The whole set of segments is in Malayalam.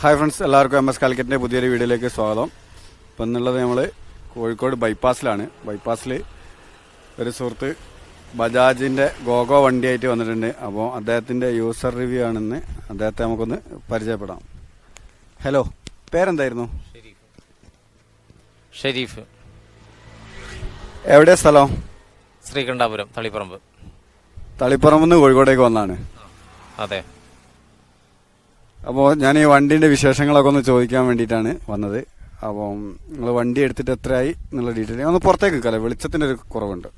ഹായ് ഫ്രണ്ട്സ് എല്ലാവർക്കും എം എസ് കാലിക്കറ്റിന്റെ പുതിയൊരു വീഡിയോയിലേക്ക് സ്വാഗതം. ഇപ്പം എന്നുള്ളത് നമ്മൾ കോഴിക്കോട് ബൈപ്പാസിലാണ് ബൈപ്പാസിൽ ഒരു സുഹൃത്ത് ബജാജിന്റെ ഗോഗോ വണ്ടിയായിട്ട് വന്നിട്ടുണ്ട്. അപ്പോൾ അദ്ദേഹത്തിന്റെ യൂസർ റിവ്യൂ ആണെന്ന് അദ്ദേഹത്തെ നമുക്കൊന്ന് പരിചയപ്പെടാം. ഹലോ പേരെന്തായിരുന്നു? ഷെരീഫ്. എവിടെയാ എവിടെ സ്ഥലം? ശ്രീകണ്ഠാപുരം തളിപ്പറമ്പ്. തളിപ്പറമ്പ് നിന്ന് കോഴിക്കോടേക്ക് വന്നാണ് അതെ. അപ്പോൾ ഞാൻ ഈ വണ്ടീന്റെ വിശേഷങ്ങളൊക്കെ ഒന്ന് ചോദിക്കാൻ വേണ്ടിയിട്ടാണ് വന്നത്. അപ്പോൾ നിങ്ങൾ വണ്ടി എടുത്തിട്ട് എത്രയായി എന്നുള്ള ഡീറ്റെയിൽ ഒന്ന് പുറത്തേക്ക് നിൽക്കാല്ലേ വെളിച്ചത്തിന്റെ ഒരു കുറവുണ്ട്.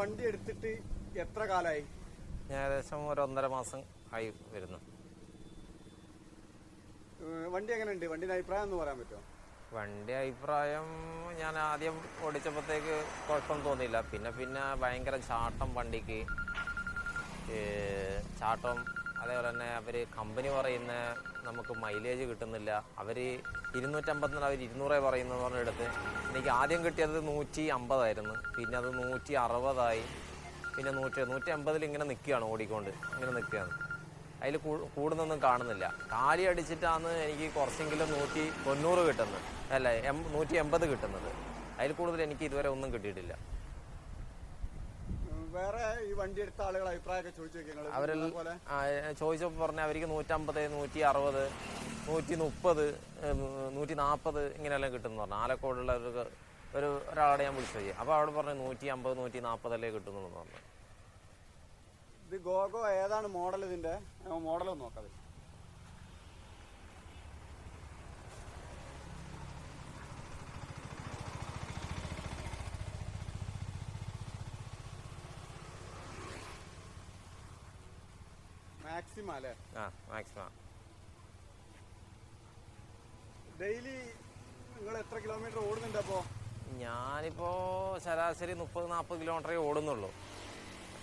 വണ്ടി എടുത്തിട്ട് എത്ര കാലമായി ഞാൻ ഏകദേശം ഒരു ഒന്നര മാസം ആയി വരുന്നു. വണ്ടി എങ്ങനെയുണ്ട്? വണ്ടിയുടെ അഭിപ്രായം ഒന്ന് പറയാൻ പറ്റുമോ? വണ്ടി അഭിപ്രായം ഞാൻ ആദ്യം ഓടിച്ചപ്പോഴത്തേക്ക് കുഴപ്പം തോന്നിയില്ല. പിന്നെ പിന്നെ ഭയങ്കര ചാട്ടം വണ്ടിക്ക്. ചാട്ടം അതേപോലെ തന്നെ അവർ കമ്പനി പറയുന്ന നമുക്ക് മൈലേജ് കിട്ടുന്നില്ല. അവർ ഇരുന്നൂറ്റമ്പത്തിന് അവർ ഇരുന്നൂറേ പറയുന്നു പറഞ്ഞെടുത്ത് എനിക്ക് ആദ്യം കിട്ടിയത് നൂറ്റി അമ്പതായിരുന്നു പിന്നെ അത് നൂറ്റി അറുപതായി പിന്നെ നൂറ്റി നൂറ്റി അമ്പതിൽ ഇങ്ങനെ നിൽക്കുകയാണ് ഓടിക്കൊണ്ട്. ഇങ്ങനെ നിൽക്കുകയാണ്. അതിൽ കൂടുന്നൊന്നും കാണുന്നില്ല. കാലി അടിച്ചിട്ടാണ് എനിക്ക് കുറച്ചെങ്കിലും നൂറ്റി തൊണ്ണൂറ് കിട്ടുന്നത്. അല്ല എം നൂറ്റി എൺപത് കിട്ടുന്നത്. അതിൽ കൂടുതൽ എനിക്ക് ഇതുവരെ ഒന്നും കിട്ടിയിട്ടില്ല. വേറെ ഈ വണ്ടി എടുത്ത ആളുകൾ അഭിപ്രായമൊക്കെ ചോദിച്ചു ആ, ചോദിച്ചപ്പോൾ പറഞ്ഞാൽ അവർക്ക് നൂറ്റമ്പത് നൂറ്റി അറുപത് നൂറ്റി മുപ്പത് നൂറ്റി നാൽപ്പത് ഇങ്ങനെയെല്ലാം കിട്ടുമെന്ന് പറഞ്ഞു. ആലക്കോടുള്ള ഒരു ഒരു ഒരാളെ ഞാൻ വിളിച്ചു അപ്പോൾ അവിടെ പറഞ്ഞു നൂറ്റി അമ്പത് നൂറ്റി നാൽപ്പതല്ലേ എന്ന് പറഞ്ഞു. ഗോഗോ ഏതാണ് മോഡൽ ഇതിന്റെ? മോഡൽ ഒന്ന് നോക്കാം മാക്സിമ അല്ലേ? ആ മാക്സിമ. ഡെയിലി നിങ്ങൾ എത്ര കിലോമീറ്റർ ഓടുന്നുണ്ട് അപ്പോ? ഞാനിപ്പോൾ ശരാശരി മുപ്പത് നാൽപ്പത് കിലോമീറ്ററേ ഓടുന്നുള്ളൂ.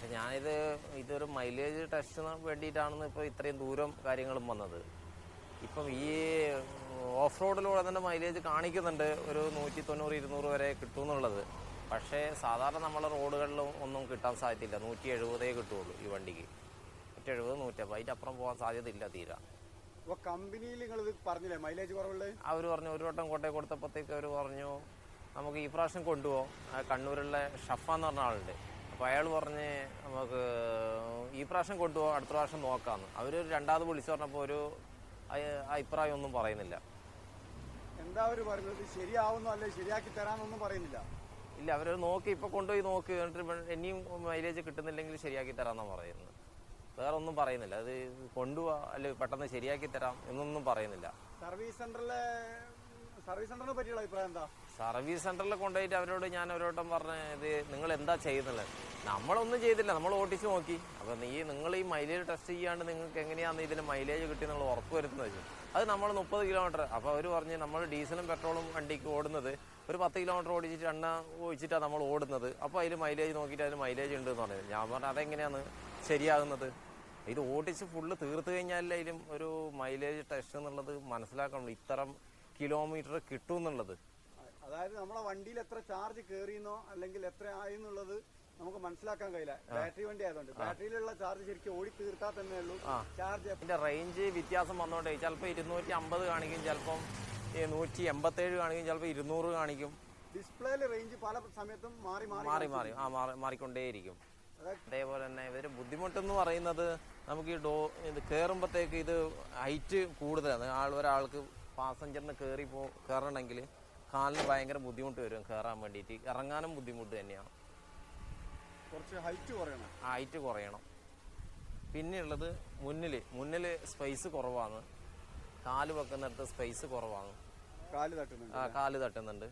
പക്ഷെ ഞാനിത് ഇതൊരു മൈലേജ് ടെസ്റ്റിന് വേണ്ടിയിട്ടാണെന്ന് ഇപ്പോൾ ഇത്രയും ദൂരം കാര്യങ്ങളും വന്നത്. ഇപ്പം ഈ ഓഫ് റോഡിലൂടെ തന്നെ മൈലേജ് കാണിക്കുന്നുണ്ട്. ഒരു നൂറ്റി തൊണ്ണൂറ് ഇരുന്നൂറ് വരെ കിട്ടുമെന്നുള്ളത്. പക്ഷേ സാധാരണ നമ്മളെ റോഡുകളിലും ഒന്നും കിട്ടാൻ സാധ്യതയില്ല. നൂറ്റി എഴുപതേ കിട്ടുള്ളൂ ഈ വണ്ടിക്ക്. നൂറ്റി എഴുപത് നൂറ്റമ്പത് അതിന്റെ അപ്പുറം പോകാൻ സാധ്യതയില്ല തീരാ. അപ്പോൾ കമ്പനിയിൽ നിങ്ങൾ ഇത് പറഞ്ഞില്ലേ? മൈലേജ് കുറവുള്ളത്? അവർ പറഞ്ഞു ഒരു വട്ടം കോട്ടയം കൊടുത്തപ്പോഴത്തേക്ക് അവർ പറഞ്ഞു നമുക്ക് ഈ പ്രാവശ്യം കൊണ്ടുപോകാം. കണ്ണൂരുള്ള ഷഫ എന്ന് പറഞ്ഞ ആളുണ്ട്. അപ്പോൾ അയാൾ പറഞ്ഞ് നമുക്ക് ഈ പ്രാവശ്യം കൊണ്ടുപോകാം അടുത്ത പ്രാവശ്യം നോക്കാമെന്ന് അവർ രണ്ടാമത് വിളിച്ചു പറഞ്ഞപ്പോൾ ഒരു അഭിപ്രായം ഒന്നും പറയുന്നില്ല. എന്താ അവർ പറയുന്നത്? ശരിയാവുന്നോ അല്ലെ? ശരിയാക്കി തരാന്നൊന്നും പറയുന്നില്ല. ഇല്ല അവർ നോക്കി ഇപ്പോൾ കൊണ്ടുപോയി നോക്കി എന്നിട്ട് ഇനിയും മൈലേജ് കിട്ടുന്നില്ലെങ്കിൽ ശരിയാക്കി തരാമെന്നാണ് പറയുന്നത്. വേറെ ഒന്നും പറയുന്നില്ല. അത് കൊണ്ടുപോവാ അല്ലെ പെട്ടെന്ന് ശരിയാക്കി തരാം എന്നൊന്നും പറയുന്നില്ല. സർവീസ് സെന്ററിലെ സർവീസ് സെന്ററിനെ പറ്റിയുള്ള അഭിപ്രായം എന്താ? സർവീസ് സെന്ററിൽ കൊണ്ടുപോയിട്ട് അവരോട് ഞാൻ അവരോട്ടം പറഞ്ഞ ഇത് നിങ്ങൾ എന്താ ചെയ്യുന്നുള്ളത് നമ്മളൊന്നും ചെയ്തില്ല. നമ്മൾ ഓട്ടിച്ച് നോക്കി. അപ്പോൾ നീ നിങ്ങൾ ഈ മൈലേജ് ടെസ്റ്റ് ചെയ്യാണ്ട് നിങ്ങൾക്ക് എങ്ങനെയാണ് ഇതിന് മൈലേജ് കിട്ടി നിങ്ങൾ ഉറപ്പ് വരുത്തുന്നത് വെച്ചു. അത് നമ്മൾ മുപ്പത് കിലോമീറ്റർ. അപ്പോൾ അവർ പറഞ്ഞ് നമ്മൾ ഡീസലും പെട്രോളും വണ്ടിക്ക് ഓടുന്നത് ഒരു പത്ത് കിലോമീറ്റർ ഓടിച്ചിട്ട് എണ്ണ ഒഴിച്ചിട്ടാണ് നമ്മൾ ഓടുന്നത്. അപ്പോൾ അതിൽ മൈലേജ് നോക്കിയിട്ട് അതിന് മൈലേജ് ഉണ്ട് എന്ന് പറഞ്ഞത് ഞാൻ പറഞ്ഞു അതെങ്ങനെയാണ് ശരിയാകുന്നത്? ഇത് ഓടിച്ച് ഫുള്ള് തീർത്തു കഴിഞ്ഞാലേ ഒരു മൈലേജ് ടെസ്റ്റ് എന്നുള്ളത് മനസ്സിലാക്കണം. ഇത്തരം കിലോമീറ്റർ കിട്ടും എന്നുള്ളത്. അതായത് നമ്മളെ വണ്ടിയിൽ എത്ര ചാർജ് കയറിയെന്നോ അല്ലെങ്കിൽ എത്ര ആയി എന്നുള്ളത് നമുക്ക് മനസ്സിലാക്കാൻ കഴിയില്ല. ബാറ്ററി വണ്ടി ആയതുകൊണ്ട്. ബാറ്ററിയിലുള്ള ചാർജ് ശരിക്കും ഓടി തീർത്താൽ തന്നെ ഉള്ളൂ. ചാർജ് ഇതിന്റെ റേഞ്ച് വ്യത്യാസം വന്നോണ്ടേ ചിലപ്പോൾ ഇരുന്നൂറ്റി അമ്പത് കാണിക്കും ചിലപ്പം നൂറ്റി നൂറ്റി എൺപത്തേഴ് കാണിക്കും ചിലപ്പോൾ ഇരുന്നൂറ് കാണിക്കും. ഡിസ്പ്ലേയിൽ റേഞ്ച് പല സമയത്തും മാറി മാറി മാറി മാറി ആ മാറി മാറിക്കൊണ്ടേയിരിക്കും. അതേപോലെ തന്നെ ഇവർ ബുദ്ധിമുട്ടെന്ന് പറയുന്നത് നമുക്ക് ഈ ഡോ ഇത് കയറുമ്പോഴത്തേക്ക് ഇത് ഹൈറ്റ് കൂടുതലാണ്. ആൾ ഒരാൾക്ക് പാസഞ്ചറിന് കയറി പോ കയറണമെങ്കിൽ കാലിന് ഭയങ്കര ബുദ്ധിമുട്ട് വരും കയറാൻ വേണ്ടിയിട്ട്. ഇറങ്ങാനും ബുദ്ധിമുട്ട് തന്നെയാണ്. കുറച്ച് ഹൈറ്റ് കുറയണം. ഹൈറ്റ് കുറയണം. പിന്നെയുള്ളത് മുന്നിൽ മുന്നിൽ സ്പേസ് കുറവാണ്. കാൽ വെക്കുന്നിടത്ത് സ്പേസ് കുറവാണ്. കാൽ തട്ടുന്നുണ്ട് ആ കാൽ തട്ടുന്നുണ്ട്.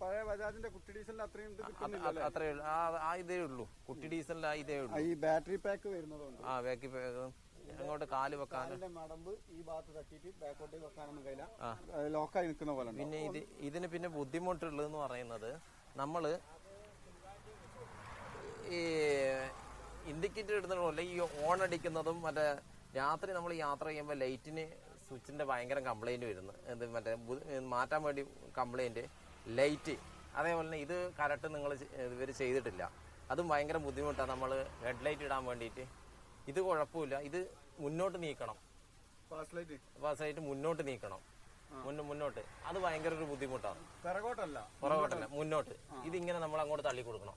പഴയ ബജാജിന്റെ കുട്ടി ഡീസലിന് അത്രയും ഇത് അത് കിട്ടുന്നില്ല അത്രേ ഉള്ളൂ. ആ ഇതേ ഉള്ളൂ. കുട്ടി ഡീസലിന്റെ ആ ഇതേ ഉള്ളൂ. ഈ ബാറ്ററി പാക്ക് വരുന്നതുകൊണ്ട്. ആ ബാക്കി അങ്ങോട്ട് കാൽ വെക്കാൻ. മടമ്പ് ഈ ഭാഗത്ത് തട്ടിയിട്ട് ബാക്കോട്ട് വെക്കാനൊന്നും കഴിയില്ല. ലോക്കായി നിൽക്കുന്ന പോലെ. പിന്നെ ഇത് ഇതിന് പിന്നെ ബുദ്ധിമുട്ടുള്ളതെന്ന് പറയുന്നത് നമ്മൾ ഈ ഇൻഡിക്കേറ്റർ ഇടുന്നതുപോലെ ഈ ഓൺ അടിക്കുന്നതും മറ്റേ രാത്രി നമ്മൾ യാത്ര ചെയ്യുമ്പോൾ ലൈറ്റിന് സ്വിച്ചിന്റെ ഭയങ്കര കംപ്ലൈന്റ് വരുന്നു. എന്ത് മറ്റേ മാറ്റാൻ വേണ്ടി കംപ്ലൈന്റ് ലൈറ്റ്. അതേപോലെ തന്നെ ഇത് കറക്റ്റ് നിങ്ങൾ ഇവർ ചെയ്തിട്ടില്ല. അതും ഭയങ്കര ബുദ്ധിമുട്ടാണ് നമ്മൾ ഹെഡ് ലൈറ്റ് ഇടാൻ വേണ്ടിയിട്ട്. ഇത് കുഴപ്പമില്ല. ഇത് മുന്നോട്ട് നീക്കണം. ഫാസ്റ്റ് ലൈറ്റ് പാസ്സായിട്ട് മുന്നോട്ട് നീക്കണം. മുന്നോ മുന്നോട്ട്. അത് ഭയങ്കര ഒരു ബുദ്ധിമുട്ടാണ്. പിറകോട്ടല്ല പുറകോട്ടല്ല മുന്നോട്ട്. ഇതിങ്ങനെ നമ്മൾ അങ്ങോട്ട് തള്ളി കൊടുക്കണം.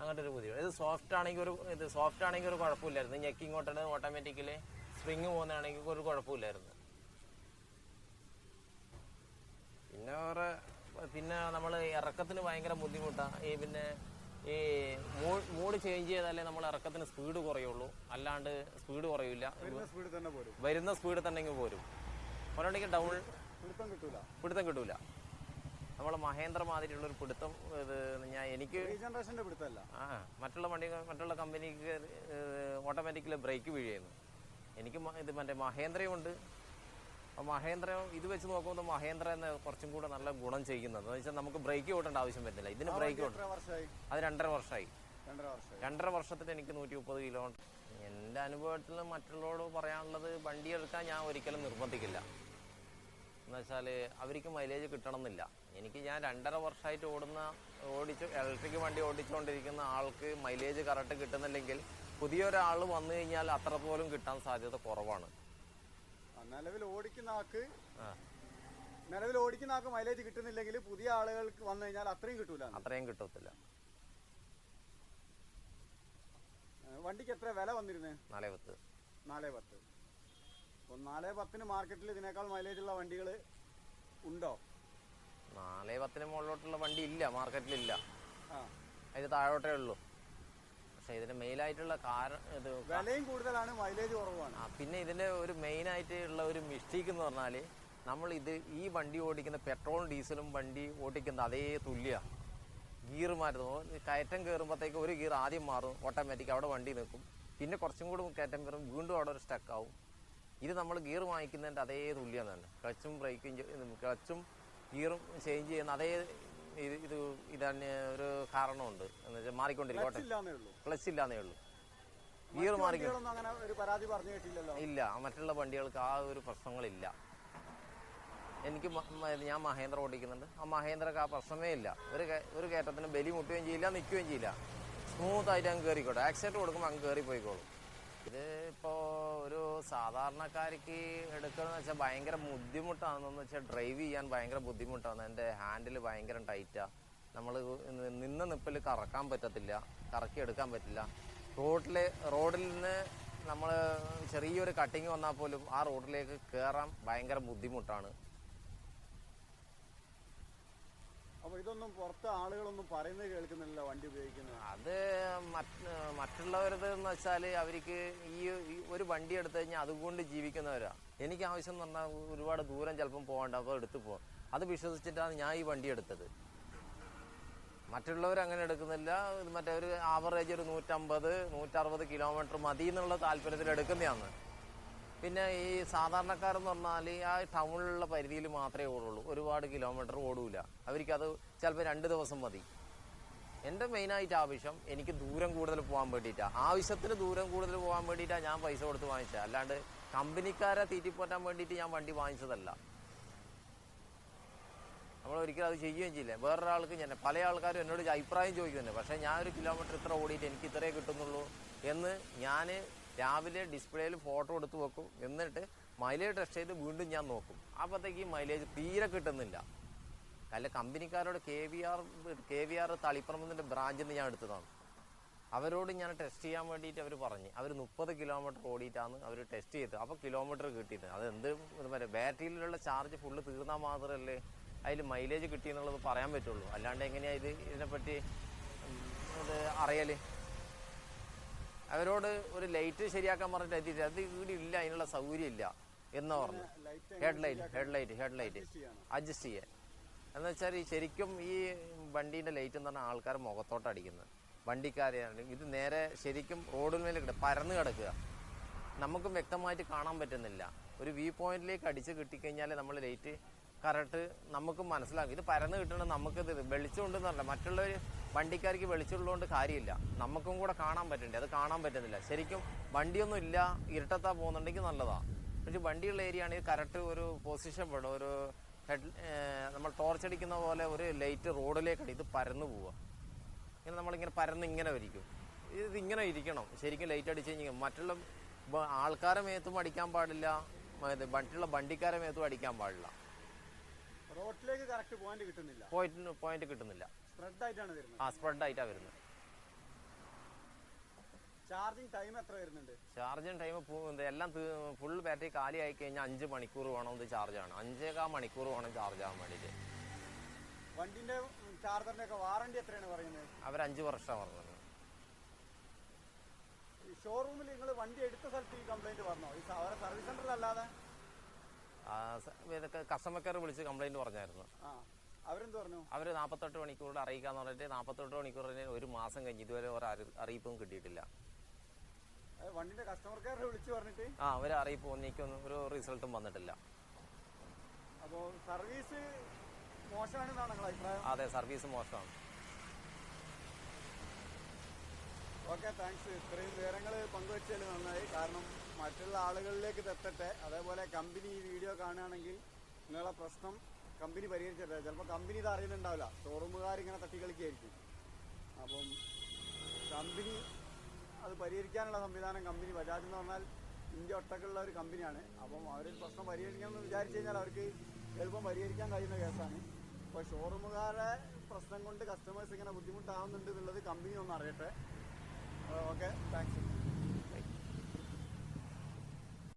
അങ്ങനത്തെ ഒരു ബുദ്ധിമുട്ട്. ഇത് സോഫ്റ്റ് ആണെങ്കിൽ ഒരു ഇത് സോഫ്റ്റ് ആണെങ്കിൽ ഒരു കുഴപ്പമില്ലായിരുന്നു. ഞെക്കി ഇങ്ങോട്ടാണ് ഓട്ടോമാറ്റിക്കലി സ്പ്രിങ് പോകുന്നതാണെങ്കിൽ ഒരു കുഴപ്പമില്ലായിരുന്നു. പിന്നെ വേറെ പിന്നെ നമ്മൾ ഇറക്കത്തിന് ഭയങ്കര ബുദ്ധിമുട്ടാണ്. ഈ പിന്നെ ഈ മൂഡ് ചേഞ്ച് ചെയ്താലേ നമ്മൾ ഇറക്കത്തിന് സ്പീഡ് കുറയുള്ളൂ. അല്ലാണ്ട് സ്പീഡ് കുറയില്ല തന്നെ പോരും. വരുന്ന സ്പീഡ് തന്നെ ഇങ്ങ് പോരും. ഒരാണെങ്കിൽ ഡൗൺ പിടുത്തം കിട്ടൂല. പിടുത്തം കിട്ടൂല. നമ്മളെ മഹേന്ദ്ര മാതിരിയുള്ള ഒരു പിടുത്തം ഇത് ഞാൻ എനിക്ക് ജനറേഷന്റെ പിടുത്തല്ല. ആ മറ്റുള്ള വണ്ടി മറ്റുള്ള കമ്പനിക്ക് ഓട്ടോമാറ്റിക്കലി ബ്രേക്ക് വീഴായിരുന്നു. എനിക്ക് ഇത് മറ്റേ മഹേന്ദ്രയും ഉണ്ട്. അപ്പോൾ മഹേന്ദ്ര ഇത് വെച്ച് നോക്കുമ്പോൾ മഹേന്ദ്ര എന്ന കുറച്ചും കൂടെ നല്ല ഗുണം ചെയ്യുന്നത്. എന്ന് വെച്ചാൽ നമുക്ക് ബ്രേക്ക് ഓട്ടേണ്ട ആവശ്യം വരുന്നില്ല. ഇതിന് ബ്രേക്ക് ഓട്ടം അത് രണ്ടര വർഷമായി. രണ്ടര വർഷത്തിൽ എനിക്ക് നൂറ്റി മുപ്പത് കിലോമീറ്റർ എന്റെ അനുഭവത്തിൽ മറ്റുള്ളവരോട് പറയാനുള്ളത് വണ്ടി എടുക്കാൻ ഞാൻ ഒരിക്കലും നിർബന്ധിക്കില്ല. എന്നുവെച്ചാൽ അവർക്ക് മൈലേജ് കിട്ടണമെന്നില്ല. എനിക്ക് ഞാൻ രണ്ടര വർഷമായിട്ട് ഓടുന്ന ഓടിച്ച് ഇലക്ട്രിക് വണ്ടി ഓടിച്ചുകൊണ്ടിരിക്കുന്ന ആൾക്ക് മൈലേജ് കറക്റ്റ് കിട്ടുന്നില്ലെങ്കിൽ പുതിയൊരാൾ വന്നു കഴിഞ്ഞാൽ അത്ര പോലും കിട്ടാൻ സാധ്യത കുറവാണ്. നിലവിൽ ഓടിക്കുന്ന ആൾക്ക് ആ. നിലവിൽ ഓടിക്കുന്ന ആൾക്ക് മൈലേജ് കിട്ടുന്നില്ലെങ്കിൽ പുതിയ ആളുകൾക്ക് വന്നു കഴിഞ്ഞാൽ അത്രയും കിട്ടൂല. അത്രയും കിട്ടത്തില്ല. വണ്ടിക്ക് എത്ര വില വന്നിരുന്നത് നാലേ പത്ത്. നാലേ പത്ത്. അപ്പം നാല് പത്തിന് മാർക്കറ്റിൽ ഇതിനേക്കാൾ മൈലേജ് ഉള്ള വണ്ടികൾ ഉണ്ടോ? നാലേ പത്തിന് മുകളിലോട്ടുള്ള വണ്ടി ഇല്ല മാർക്കറ്റിലില്ല അതിന് താഴോട്ടേ ഉള്ളൂ. പക്ഷേ ഇതിന്റെ മെയിൻ ആയിട്ടുള്ള കാരണം ഇത് വിലയും കൂടുതലാണ് മൈലേജ് കുറവാണ് ആ പിന്നെ ഇതിന്റെ ഒരു മെയിൻ ആയിട്ടുള്ള ഒരു മിസ്റ്റേക്ക് എന്ന് പറഞ്ഞാൽ നമ്മൾ ഇത് ഈ വണ്ടി ഓടിക്കുന്ന പെട്രോളും ഡീസലും വണ്ടി ഓടിക്കുന്ന അതേ തുല്യ ഗിയർ മാറ്റുന്നു കയറ്റം കയറുമ്പോഴത്തേക്ക് ഒരു ഗിയർ ആദ്യം മാറും ഓട്ടോമാറ്റിക് അവിടെ വണ്ടി നിൽക്കും. പിന്നെ കുറച്ചും കൂടി കയറ്റം കയറും വീണ്ടും അവിടെ ഒരു സ്റ്റക്ക് ആവും. ഇത് നമ്മൾ ഗിയർ വാങ്ങിക്കുന്നതിന്റെ അതേ തുല്യം തന്നെ. ക്ലച്ചും ബ്രേക്കും ക്ലച്ചും ഗിയറും ചേഞ്ച് ചെയ്യുന്ന അതേ ഇത് ഇത് ഇതന്നെ ഒരു കാരണമുണ്ട്. എന്ന് വെച്ചാൽ മാറിക്കൊണ്ടിരിക്കും. പ്ലസ് ക്ലച്ച് ഇല്ലാന്നേ ഉള്ളൂ. ഗിയർ മാറി അങ്ങനെ ഒരു പരാതി പറഞ്ഞു കേട്ടില്ലല്ലോ. ഇല്ല മറ്റുള്ള വണ്ടികൾക്ക് ആ ഒരു പ്രശ്നങ്ങളില്ല. എനിക്ക് ഞാൻ മഹേന്ദ്ര ഓടിക്കുന്നുണ്ട്. ആ മഹേന്ദ്രക്ക് ആ പ്രശ്നമേ ഇല്ല. ഒരു ഒരു കയറ്റത്തിന് ബലി മുട്ടുകയും ചെയ്യില്ല നിൽക്കുകയും ചെയ്യില്ല. സ്മൂത്ത് ആയിട്ട് അങ്ങ് കയറിക്കോട്ടെ ആക്സിഡന്റ് കൊടുക്കുമ്പോൾ അങ്ങ് കയറി പോയിക്കോളും ഇത് ഇപ്പോൾ സാധാരണക്കാർക്ക് എടുക്കണമെന്ന് വെച്ചാൽ ഭയങ്കര ബുദ്ധിമുട്ടാണെന്ന് വെച്ചാൽ ഡ്രൈവ് ചെയ്യാൻ ഭയങ്കര ബുദ്ധിമുട്ടാണ്. എന്റെ ഹാൻഡിൽ ഭയങ്കര ടൈറ്റാണ് നമ്മൾ നിന്ന നിപ്പിൽ കറക്കാൻ പറ്റത്തില്ല. കറക്കി എടുക്കാൻ പറ്റില്ല. റോഡിൽ റോഡിൽ നിന്ന് നമ്മൾ ചെറിയൊരു കട്ടിങ് വന്നാൽ പോലും ആ റോഡിലേക്ക് കയറാൻ ഭയങ്കര ബുദ്ധിമുട്ടാണ്. ഇതൊന്നും പുറത്ത് ആളുകളൊന്നും പറയുന്നത് കേൾക്കുന്നില്ല വണ്ടി ഉപയോഗിക്കുന്നത്. അത് മറ്റ് മറ്റുള്ളവരത് എന്ന് വെച്ചാൽ അവർക്ക് ഈ ഒരു വണ്ടി എടുത്തു കഴിഞ്ഞാൽ അതുകൊണ്ട് ജീവിക്കുന്നവരാ. എനിക്ക് ആവശ്യം എന്ന് പറഞ്ഞാൽ ഒരുപാട് ദൂരം ചിലപ്പം പോകണ്ട അപ്പോൾ എടുത്തു പോകും അത് വിശ്വസിച്ചിട്ടാണ് ഞാൻ ഈ വണ്ടി എടുത്തത്. മറ്റുള്ളവർ അങ്ങനെ എടുക്കുന്നില്ല. മറ്റേ ഒരു ആവറേജ് ഒരു നൂറ്റമ്പത് നൂറ്ററുപത് കിലോമീറ്റർ മതി എന്നുള്ള താല്പര്യത്തിൽ എടുക്കുന്നതാണ്. പിന്നെ ഈ സാധാരണക്കാരെന്ന് പറഞ്ഞാൽ ആ ടൗണിലുള്ള പരിധിയിൽ മാത്രമേ ഓടുള്ളൂ. ഒരുപാട് കിലോമീറ്റർ ഓടൂല. അവർക്കത് ചിലപ്പോൾ രണ്ട് ദിവസം മതി. എന്റെ മെയിനായിട്ട് ആവശ്യം എനിക്ക് ദൂരം കൂടുതൽ പോകാൻ വേണ്ടിയിട്ടാണ് ആവശ്യത്തിന് ദൂരം കൂടുതൽ പോകാൻ വേണ്ടിയിട്ടാണ് ഞാൻ പൈസ കൊടുത്ത് വാങ്ങിച്ചത്. അല്ലാണ്ട് കമ്പനിക്കാരെ തീറ്റിപ്പോറ്റാൻ വേണ്ടിയിട്ട് ഞാൻ വണ്ടി വാങ്ങിച്ചതല്ല. നമ്മൾ ഒരിക്കലും അത് ചെയ്യുകയും ചെയ്യില്ല. വേറൊരാൾക്ക് ഞാൻ പല ആൾക്കാരും എന്നോട് അഭിപ്രായം ചോദിക്കുന്നുണ്ട്. പക്ഷേ ഞാൻ ഒരു കിലോമീറ്റർ ഇത്ര ഓടിയിട്ട് എനിക്ക് ഇത്രയേ കിട്ടുന്നുള്ളൂ എന്ന് ഞാൻ രാവിലെ ഡിസ്പ്ലേയിൽ ഫോട്ടോ എടുത്ത് വെക്കും. എന്നിട്ട് മൈലേജ് ടെസ്റ്റ് ചെയ്ത് വീണ്ടും ഞാൻ നോക്കും. അപ്പോഴത്തേക്ക് ഈ മൈലേജ് തീരെ കിട്ടുന്നില്ല. അല്ല കമ്പനിക്കാരോട് K V R K V R തളിപ്പറമ്പിന്റെ ബ്രാഞ്ചിൽ നിന്ന് ഞാൻ എടുത്തതാണ്. അവരോട് ഞാൻ ടെസ്റ്റ് ചെയ്യാൻ വേണ്ടിയിട്ട് അവർ പറഞ്ഞു. അവർ മുപ്പത് കിലോമീറ്റർ ഓടിയിട്ടാണ് അവർ ടെസ്റ്റ് ചെയ്തത്. അപ്പോൾ കിലോമീറ്റർ കിട്ടിയത് അത് എന്ത് പറയുക ബാറ്ററിയിലുള്ള ചാർജ് ഫുള്ള് തീർന്നാൽ മാത്രമല്ലേ അതിൽ മൈലേജ് കിട്ടിയെന്നുള്ളത് പറയാൻ പറ്റുള്ളൂ. അല്ലാണ്ട് എങ്ങനെയാണ് ഇത് ഇതിനെപ്പറ്റി അറിയൽ അവരോട് ഒരു ലൈറ്റ് ശരിയാക്കാൻ പറഞ്ഞിട്ട് എത്തിയിട്ട് അത് ഇവിടെ ഇല്ല അതിനുള്ള സൗകര്യം ഇല്ല എന്ന് പറഞ്ഞു. Head light head light head light adjust ചെയ്യാൻ. എന്ന് വെച്ചാൽ ഈ ശരിക്കും ഈ വണ്ടീന്റെ ലൈറ്റ് എന്ന് പറഞ്ഞാൽ ആൾക്കാർ മുഖത്തോട്ട് അടിക്കുന്നത്. വണ്ടിക്കാരെയാണ് ഇത് നേരെ ശരിക്കും റോഡിന്മേൽ കിട പരന്ന് കിടക്കുക. നമുക്കും വ്യക്തമായിട്ട് കാണാൻ പറ്റുന്നില്ല. ഒരു വ്യൂ പോയിന്റിലേക്ക് അടിച്ച് കിട്ടിക്കഴിഞ്ഞാൽ നമ്മൾ ലൈറ്റ് കറക്റ്റ് നമുക്ക് മനസ്സിലാക്കും ഇത് പരന്ന് കിട്ടണം നമുക്കിത് വെളിച്ചമുണ്ടെന്ന് പറഞ്ഞാൽ മറ്റുള്ളവർ വണ്ടിക്കാർക്ക് വെളിച്ചമുള്ളതുകൊണ്ട് കാര്യമില്ല. നമുക്കും കൂടെ കാണാൻ പറ്റണ്ടേ? അത് കാണാൻ പറ്റുന്നില്ല ശരിക്കും വണ്ടിയൊന്നും ഇല്ല ഇരുട്ടത്താ പോകുന്നുണ്ടെങ്കിൽ നല്ലതാണ് പക്ഷെ വണ്ടിയുള്ള ഏരിയ ആണെങ്കിൽ കറക്റ്റ് ഒരു പൊസിഷൻ വേണം. ഒരു ഹെഡ് നമ്മൾ ടോർച്ച് അടിക്കുന്ന പോലെ ഒരു ലൈറ്റ് റോഡിലേക്ക് അടി ഇത് പരന്നു പോവുക. ഇങ്ങനെ നമ്മളിങ്ങനെ പരന്ന് ഇങ്ങനെ വരിക്കും. ഇത് ഇങ്ങനെ ഇരിക്കണം. ശരിക്കും ലൈറ്റ് അടിച്ച് കഴിഞ്ഞാൽ മറ്റുള്ള ആൾക്കാരെ മേത്തും അടിക്കാൻ പാടില്ല. മറ്റുള്ള വണ്ടിക്കാരെ മേത്തും അടിക്കാൻ പാടില്ല. റോഡിലേക്ക് കറക്റ്റ് പോയിന്റ് കിട്ടുന്നില്ല. പോയിന്റ് പോയിന്റ് കിട്ടുന്നില്ല. സ്പ്രെഡ് ആയിട്ടാണ് വരുന്നത്. ആ സ്പ്രെഡ് ആയിട്ടാണ് വരുന്നത്. ചാർജിങ് ടൈം എത്ര വരുന്നുണ്ട്? ചാർജിങ് ടൈം എല്ലാം ഫുൾ ബാറ്ററി കാലി ആയി കഴിഞ്ഞാൽ അഞ്ച് മണിക്കൂർ വേണം ഇത് ചാർജ് ആണ് അഞ്ചേകാ മണിക്കൂർ വേണം ചാർജ് ആവാൻ വേണ്ടിയിട്ട്. വണ്ടിന്റെ ചാർജറിന്റെ ഒക്കെ വാറണ്ടി എത്രയാണ് പറയുന്നത്? അവർ അഞ്ച് വർഷമാണ് പറഞ്ഞത് ഷോറൂമിൽ നിങ്ങൾ വണ്ടി എടുത്ത സ്ഥലത്ത് ഈ കംപ്ലൈന്റ് പറഞ്ഞോ ഈ അവരെ സർവീസ് സെന്ററിൽ അല്ലാതെ കസ്റ്റമർ കെയർ വിളിച്ച് കംപ്ലൈന്റ് പറഞ്ഞായിരുന്നു. അവരെന്ത് പറഞ്ഞു? അവർ നാൽപ്പത്തെട്ട് മണിക്കൂറിൽ അറിയിക്കാന്ന് പറഞ്ഞിട്ട് നാൽപ്പത്തെട്ട് മണിക്കൂറിന് ഒരു മാസം കഴിഞ്ഞ് ഇതുവരെ ഒരു അറിയിപ്പും കിട്ടിയിട്ടില്ല. വണ്ടിന്റെ കസ്റ്റമർ കെയർ വിളിച്ചു പറഞ്ഞിട്ട്? ആ അവർ അറിയിപ്പ് ഒന്നിക്കൊന്നും ഒരു റിസൾട്ടും വന്നിട്ടില്ല. അപ്പോൾ സർവീസ് മോശമാണെന്നാണ് നിങ്ങളുടെ അഭിപ്രായം? അതെ സർവീസ് മോശമാണ്. ഓക്കെ താങ്ക്സ് ഇത്രയും വിവരങ്ങൾ പങ്കുവച്ചതിൽ നന്നായി. കാരണം മറ്റുള്ള ആളുകളിലേക്ക് തെത്തട്ടെ എത്തട്ടെ. അതേപോലെ കമ്പനി ഈ വീഡിയോ കാണുകയാണെങ്കിൽ നിങ്ങളുടെ പ്രശ്നം കമ്പനി പരിഹരിച്ചിട്ട് ചിലപ്പോൾ കമ്പനി ഇത് അറിയുന്നുണ്ടാവില്ല. ഷോറൂമുകാർ ഇങ്ങനെ തട്ടി തട്ടിക്കളിക്കായിരിക്കും അപ്പം കമ്പനി അത് പരിഹരിക്കാനുള്ള സംവിധാനം കമ്പനി ബജാജ് എന്ന് പറഞ്ഞാൽ ഇന്ത്യ ഒട്ടക്കുള്ള ഒരു കമ്പനിയാണ്. അപ്പം അവർ പ്രശ്നം പരിഹരിക്കണം എന്ന് വിചാരിച്ചു കഴിഞ്ഞാൽ അവർക്ക് എളുപ്പം പരിഹരിക്കാൻ കഴിയുന്ന കേസാണ്. അപ്പോൾ ഷോറൂമുകാരെ പ്രശ്നം കൊണ്ട് കസ്റ്റമേഴ്സ് ഇങ്ങനെ ബുദ്ധിമുട്ടാവുന്നുണ്ട് എന്നുള്ളത് കമ്പനി ഒന്ന് അറിയട്ടെ. ഓക്കെ. താങ്ക്സ്